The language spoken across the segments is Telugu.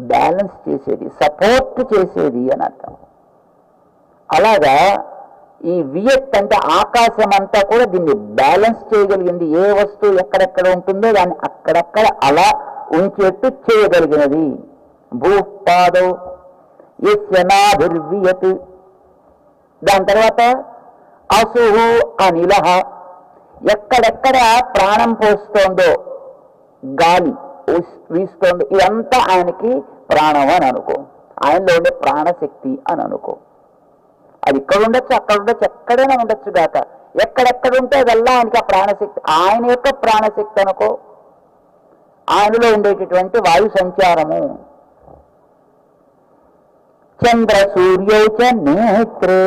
బ్యాలెన్స్ చేసేది సపోర్ట్ చేసేది అని అర్థం. అలాగా ఈ వియత్ అంటే ఆకాశం అంతా కూడా దీన్ని బ్యాలెన్స్ చేయగలిగింది. ఏ వస్తువు ఎక్కడెక్కడ ఉంటుందో దాన్ని అక్కడక్కడ అలా ఉంచేట్టు చేయగలిగినది. భూపాదౌ యస్యనాభిర్వియత్. దాని తర్వాత అసుహు అనిలహ. ఎక్కడెక్కడ ప్రాణం పోస్తోందో గాలి. వీస్తోంది ఇదంతా ఆయనకి ప్రాణం అని అనుకో. ఆయనలో ఉండే ప్రాణశక్తి అని అనుకో. అది ఇక్కడ ఉండొచ్చు అక్కడ ఉండొచ్చు ఎక్కడైనా ఉండొచ్చు గాక. ఎక్కడెక్కడ ఉంటే అదల్లా ఆయనకి ఆ ప్రాణశక్తి ఆయన యొక్క ప్రాణశక్తి అనుకో. ఆయనలో ఉండేటటువంటి వాయు సంచారము. చంద్ర సూర్యోచ నేత్రే.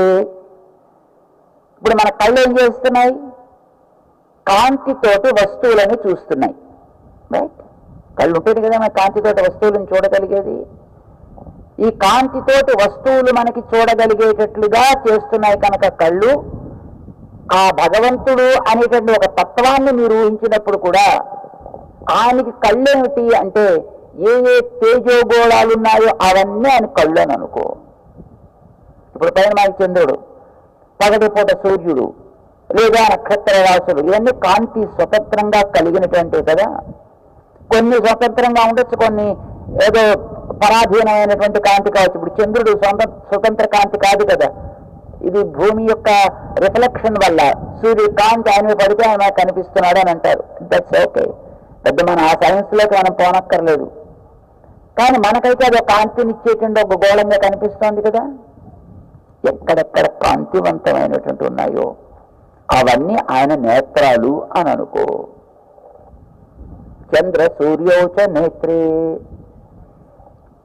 ఇప్పుడు మన కళ్ళు ఏం చేస్తున్నాయి? కాంతితోటి వస్తువులను చూస్తున్నాయి. రైట్? కళ్ళు ఉంటుంది కదా మన కాంతితోటి వస్తువులను చూడగలిగేది? ఈ కాంతితోటి వస్తువులు మనకి చూడగలిగేటట్లుగా చేస్తున్నాయి కనుక కళ్ళు ఆ భగవంతుడు అనేటువంటి ఒక తత్వాన్ని మీరు ఊహించినప్పుడు కూడా ఆయనకి కళ్ళేమిటి అంటే ఏ ఏ తేజోగోళాలు ఉన్నాయో అవన్నీ ఆయన కళ్ళు అని అనుకో. ఇప్పుడు పైన మనకి చంద్రుడు పగటిపూట సూర్యుడు లేదా నక్షత్ర రాశులు ఇవన్నీ కాంతి స్వతంత్రంగా కలిగినటువంటివి కదా. కొన్ని స్వతంత్రంగా ఉండొచ్చు కొన్ని ఏదో పరాధీనమైనటువంటి కాంతి కావచ్చు. ఇప్పుడు చంద్రుడు స్వంత స్వతంత్ర కాంతి కాదు కదా. ఇది భూమి యొక్క రిఫ్లెక్షన్ వల్ల సూర్యుడు కాంతి ఆయన పడితే ఆయన కనిపిస్తున్నాడు అని అంటారు. దట్స్ ఓకే పెద్ద మన ఆ సైన్స్లోకి మనం పోనక్కర్లేదు. కానీ మనకైతే అది ఒక కాంతినిచ్చేటువంటి ఒక గోళంగా కనిపిస్తోంది కదా. ఎక్కడెక్కడ కాంతివంతమైనటువంటి ఉన్నాయో అవన్నీ ఆయన నేత్రాలు అని అనుకో. చంద్ర సూర్యోచ నేత్రే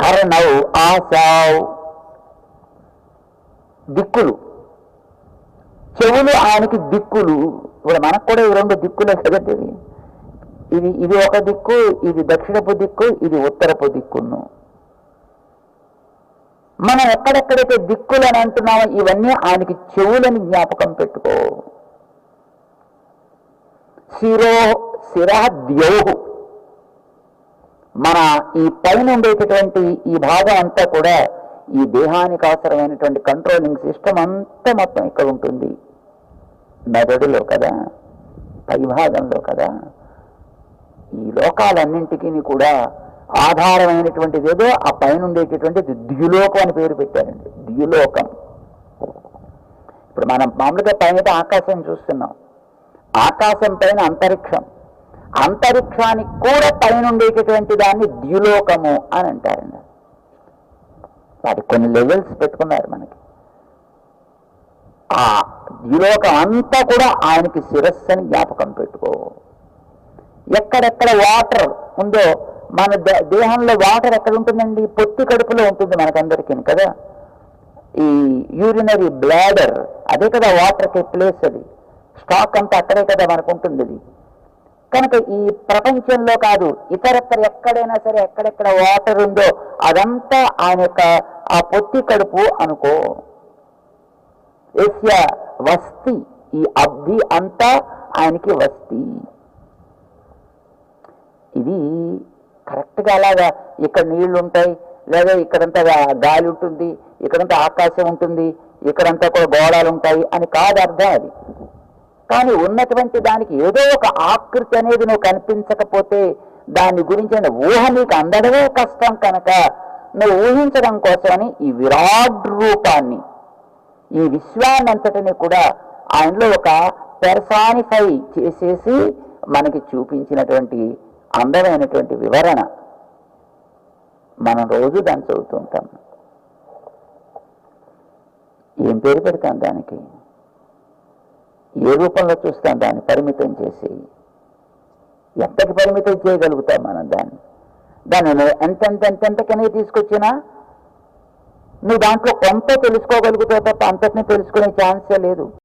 కర్ణౌ ఆశావ్ దిక్కులు చెవులు ఆయనకి దిక్కులు. ఇప్పుడు మనకు కూడా ఈ రెండు దిక్కులే కదండి ఇది ఇది ఒక దిక్కు ఇది దక్షిణపు దిక్కు ఇది ఉత్తరపు దిక్కును. మనం ఎక్కడెక్కడైతే దిక్కులు అని అంటున్నామో ఇవన్నీ ఆయనకి చెవులని జ్ఞాపకం పెట్టుకో. శిరో శిరా ద్యోహు మన ఈ పైన ఉండేటటువంటి ఈ భాగం అంతా కూడా ఈ దేహానికి అవసరమైనటువంటి కంట్రోలింగ్ సిస్టమ్ అంతా మొత్తం ఇక్కడ ఉంటుంది. మెదడులో కదా పై భాగంలో కదా. ఈ లోకాలన్నింటికీ కూడా ఆధారమైనటువంటిది ఏదో ఆ పైన ఉండేటటువంటిది ద్యులోకం అని పేరు పెట్టారండి. ద్యులోకం ఇప్పుడు మనం మామూలుగా పైన ఆకాశం చూస్తున్నాం. ఆకాశం పైన అంతరిక్షం. అంతరిక్షానికి కూడా పైనుండేటటువంటి దాన్ని ద్యులోకము అని అంటారండి వాటి కొన్ని లెవెల్స్ పెట్టుకున్నారు మనకి. ఆ ద్యులోకం అంతా కూడా ఆయనకి శిరస్సు అని జ్ఞాపకం పెట్టుకో. ఎక్కడెక్కడ వాటర్ ఉందో మన దే- దేహంలో వాటర్ ఎక్కడ ఉంటుందండి? పొత్తి కడుపులో ఉంటుంది మనకందరికీ కదా. ఈ యూరినరీ బ్లాడర్ అదే కదా వాటర్కి ప్లేస్ అది. స్టాక్ అంతా అక్కడే కదా మనకు ఉంటుంది అది. కనుక ఈ ప్రపంచంలో కాదు ఇతరత్ర ఎక్కడైనా సరే ఎక్కడెక్కడ వాటర్ ఉందో అదంతా ఆయన యొక్క ఆ పొత్తి కడుపు అనుకో. ఎస్య వస్తి ఈ అబ్ది అంతా ఆయనకి వస్తి. ఇది కరెక్ట్గా అలాగా ఇక్కడ నీళ్ళు ఉంటాయి లేదా ఇక్కడంతా గాలి ఉంటుంది ఇక్కడంతా ఆకాశం ఉంటుంది ఇక్కడంతా కూడా గోడాలు ఉంటాయి అని కాదు అర్థం అది. కానీ ఉన్నటువంటి దానికి ఏదో ఒక ఆకృతి అనేది నువ్వు కనిపించకపోతే దాని గురించిన ఊహ నీకు అందడమే కష్టం కనుక నువ్వు ఊహించడం కోసమని ఈ విరాట్ రూపాన్ని ఈ విశ్వాన్నంతటిని కూడా ఆయనలో ఒక పెర్సానిఫై చేసేసి మనకి చూపించినటువంటి అందమైనటువంటి వివరణ మనం రోజు దాన్ని చదువుతూ ఉంటాం. ఏం పేరు పెడతాం దానికి? ఏ రూపంలో చూస్తాం దాన్ని పరిమితం చేసి ఎంతకి పరిమితం చేయగలుగుతాం మనం దాన్ని? దాన్ని నువ్వు ఎంతెంత ఎంతెంతకనే తీసుకొచ్చినా నువ్వు దాంట్లో కొంత తెలుసుకోగలుగుతావు తప్ప అంతటిని తెలుసుకునే ఛాన్సే లేదు.